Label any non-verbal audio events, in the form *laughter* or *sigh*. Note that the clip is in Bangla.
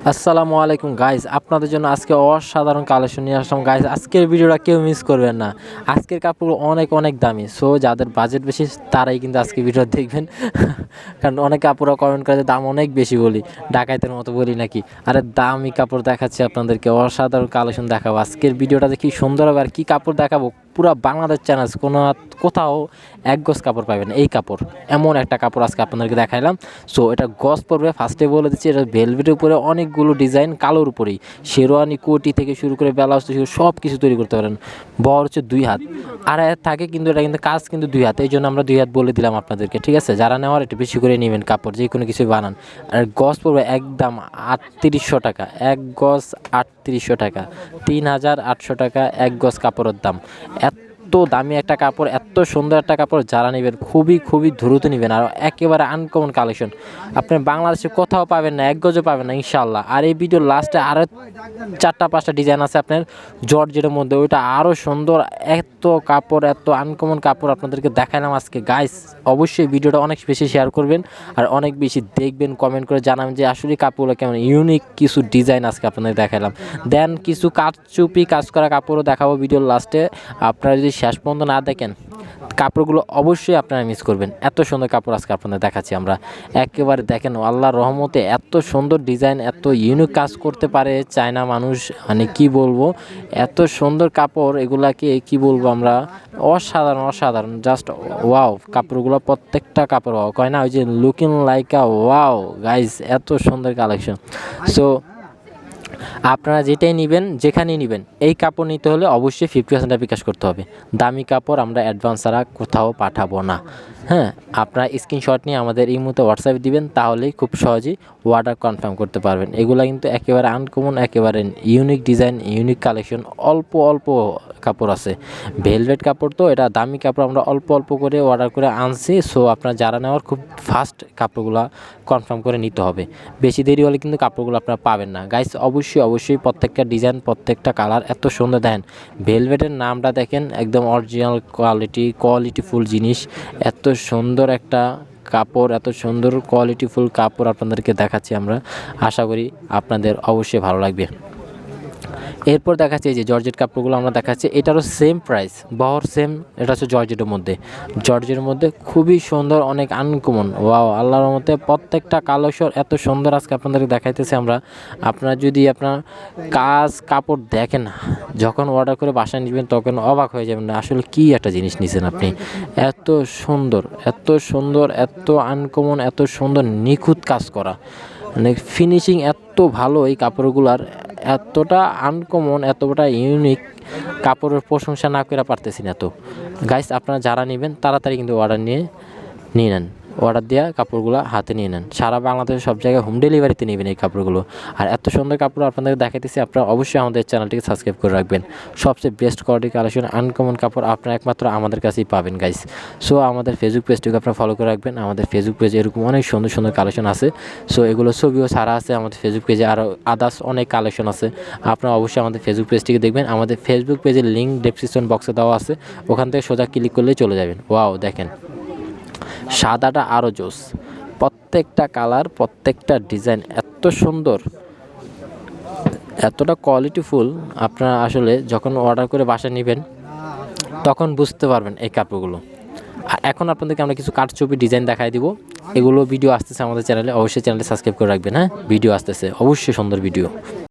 আসসালামু আলাইকুম গাইজ আপনাদের জন্য আজকে অসাধারণ কালেকশন নিয়ে আসলাম। গাইজ আজকের ভিডিওটা কেউ মিস করবেন না। আজকের কাপড় অনেক অনেক দামি। সো যাদের বাজেট বেশি, তারাই কিন্তু আজকে ভিডিও দেখবেন। *laughs* কারণ অনেক কাপড়রা কমেন্ট করে দাম অনেক বেশি বলি। ডাকাইতের মতো বলি নাকি? আরে, দামি কাপড় দেখাচ্ছি আপনাদেরকে। অসাধারণ কালেকশন দেখাবো। আজকের ভিডিওটাতে কি সুন্দর হবে আর কি কাপড় দেখাবো? পুরো বাংলাদেশ চ্যানেল কোনো কোথাও এক গজ কাপড় পাবেন এই কাপড়, এমন একটা কাপড় আজকে আপনাদেরকে দেখাইলাম। সো এটা গজ পড়বে ফার্স্টে বলে দিচ্ছি, এটা ভেলভেটের উপরে অনেকগুলো ডিজাইন কালোর উপরেই। শেরওয়ানি, কোটি থেকে শুরু করে ব্লাউজ থেকে সব কিছু তৈরি করতে পারেন। বহর হচ্ছে দুই হাত। আর থাকে কিন্তু, এটা কিন্তু কাজ কিন্তু দুই হাত। এই জন্য আমরা দুই হাত বলে দিলাম আপনাদেরকে, ঠিক আছে? যারা নেওয়ার, একটু বেশি করে নেবেন কাপড়, যে কোনো কিছু বানান। আর গজ পড়বে একদম আটত্রিশশো টাকা, এক গজ আটত্রিশশো টাকা। তিন হাজার আটশো টাকা, এক গজ কাপড়ের দাম। এত দামি একটা কাপড়, এত সুন্দর একটা কাপড় যারা নেবেন, খুবই খুবই দ্রুত নেবেন আর একেবারে আনকমন কালেকশন আপনি বাংলাদেশে কোথাও পাবেন না, এক গজও পাবেন না ইনশাল্লাহ আর এই ভিডিওর লাস্টে আরও চারটা, পাঁচটা ডিজাইন আছে আপনার জর্জের মধ্যে, ওইটা আরও সুন্দর, এত কাপড়, এত আনকমন কাপড় আপনাদেরকে দেখালাম আজকে। গাইস অবশ্যই ভিডিওটা অনেক বেশি শেয়ার করবেন আর অনেক বেশি দেখবেন কমেন্ট করে জানাবেন যে আসলে কাপড়গুলো কেমন ইউনিক কিছু ডিজাইন আজকে আপনাদের দেখালাম দেন কিছু কাঠচুপি কাজ করা কাপড়ও দেখাবো ভিডিওর লাস্টে আপনারা যদি শেষ পর্যন্ত না দেখেন, কাপড়গুলো অবশ্যই আপনারা মিস করবেন। এত সুন্দর কাপড় আজকে আপনাদের দেখাচ্ছি আমরা। একেবারে দেখেন, আল্লাহর রহমতে এত সুন্দর ডিজাইন এত ইউনিক কাজ করতে পারে চায়না মানুষ মানে কি বলব? এত সুন্দর কাপড়, এগুলাকে কি বলব আমরা? অসাধারণ অসাধারণ। জাস্ট ওয়াও কাপড়গুলো প্রত্যেকটা কাপড় কয় না? ওই যে লুকিং লাইকা ওয়াও গাইজ এত সুন্দর কালেকশন সো আপনারা যেটাই নেবেন, যেখানেই নেবেন, এই কাপড় নিতে হলে অবশ্যই ফিফটি পার্সেন্ট বিকাশ করতে হবে। দামি কাপড় আমরা অ্যাডভান্স ছাড়া কোথাও পাঠাবো না। হ্যাঁ আপনারা স্ক্রিনশট নিয়ে আমাদের এই মুহূর্তে হোয়াটসঅ্যাপে দিবেন, তাহলেই খুব সহজেই অর্ডার কনফার্ম করতে পারবেন। এগুলো কিন্তু একেবারে আনকমন একেবারে ইউনিক ডিজাইন ইউনিক কালেকশন অল্প অল্প কাপড় আছে। ভেলভেট কাপড় তো, এটা দামি কাপড় আমরা অল্প অল্প করে অর্ডার করে আনছি সো আপনার যারা নেওয়ার খুব ফাস্ট কাপড়গুলো কনফার্ম করে নিতে হবে। বেশি দেরি হলে কিন্তু কাপড়গুলো আপনারা পাবেন না। গাইস অবশ্যই অবশ্যই প্রত্যেকটা ডিজাইন প্রত্যেকটা কালার এত সুন্দর দেন ভেলভেটের নামটা দেখেন, একদম অরিজিনাল কোয়ালিটি কোয়ালিটিফুল জিনিস, এত সুন্দর একটা কাপড়, এত সুন্দর কোয়ালিটিফুল কাপড় আপনাদেরকে দেখাচ্ছি আমরা। আশা করি আপনাদের অবশ্যই ভালো লাগবে। এরপর দেখাচ্ছে এই যে জর্জেট কাপড়গুলো আমরা দেখাচ্ছি। এটারও সেম প্রাইস বহর সেম এটা হচ্ছে জর্জেটের মধ্যে। জর্জের মধ্যে খুবই সুন্দর, অনেক আনকমন। ওয়াও, আল্লাহর মধ্যে প্রত্যেকটা কালেকশন এত সুন্দর আজকে আপনাদেরকে দেখাইতেছি আমরা। আপনারা যদি আপনার কাজ, কাপড় দেখেন, যখন অর্ডার করে বাসায় নেবেন, তখন অবাক হয়ে যাবেন না, আসলে কি একটা জিনিস নিছেন আপনি? এত সুন্দর এত সুন্দর, এত আনকমন, এত সুন্দর, নিখুঁত কাজ করা। মানে ফিনিশিং এত ভালো এই কাপড়গুলার এতটা আনকমন এতটা ইউনিক কাপড়ের প্রশংসা না করে পারতেছি না তো। গাইস আপনারা যারা নেবেন, তাড়াতাড়ি কিন্তু অর্ডার নিয়ে নিয়ে নেন। অর্ডার দেওয়া কাপড়গুলো হাতে নিয়ে নেন। সারা বাংলাদেশের সব জায়গায় হোম ডেলিভারিতে নেবেন এই কাপড়গুলো। আর এত সুন্দর কাপড় আপনাদের দেখাইতেছি, আপনারা অবশ্যই আমাদের চ্যানেলটিকে সাবস্ক্রাইব করে রাখবেন। সবচেয়ে বেস্ট কোয়ালিটি কালেকশন আনকমন কাপড় আপনারা একমাত্র আমাদের কাছেই পাবেন গাইস সো আমাদের ফেসবুক পেজটিকে আপনারা ফলো করে রাখবেন। আমাদের ফেসবুক পেজে এরকম অনেক সুন্দর সুন্দর কালেকশন আছে। সো এগুলো ছবিও সারা আছে আমাদের ফেসবুক পেজে আরও আদার্স অনেক কালেকশন আছে। আপনারা অবশ্যই আমাদের ফেসবুক পেজটিকে দেখবেন। আমাদের ফেসবুক পেজের লিঙ্ক ডেসক্রিপশন বক্সে দেওয়া আছে। ওখান থেকে সোজা ক্লিক করলেই চলে যাবেন। ওয়াও দেখেন। সাদাটা আরও জোস। প্রত্যেকটা কালার, প্রত্যেকটা ডিজাইন এত সুন্দর, এতটা কোয়ালিটিফুল। আপনারা আসলে যখন অর্ডার করে বাসায় নেবেন, তখন বুঝতে পারবেন এই কাপড়গুলো। আর এখন আপনাদেরকে আমরা কিছু কাঠছবি ডিজাইন দেখাই দিব। এগুলো ভিডিও আসতেছে আমাদের চ্যানেলে অবশ্যই চ্যানেলে সাবস্ক্রাইব করে রাখবেন হ্যাঁ? ভিডিও আসতেছে। অবশ্যই সুন্দর ভিডিও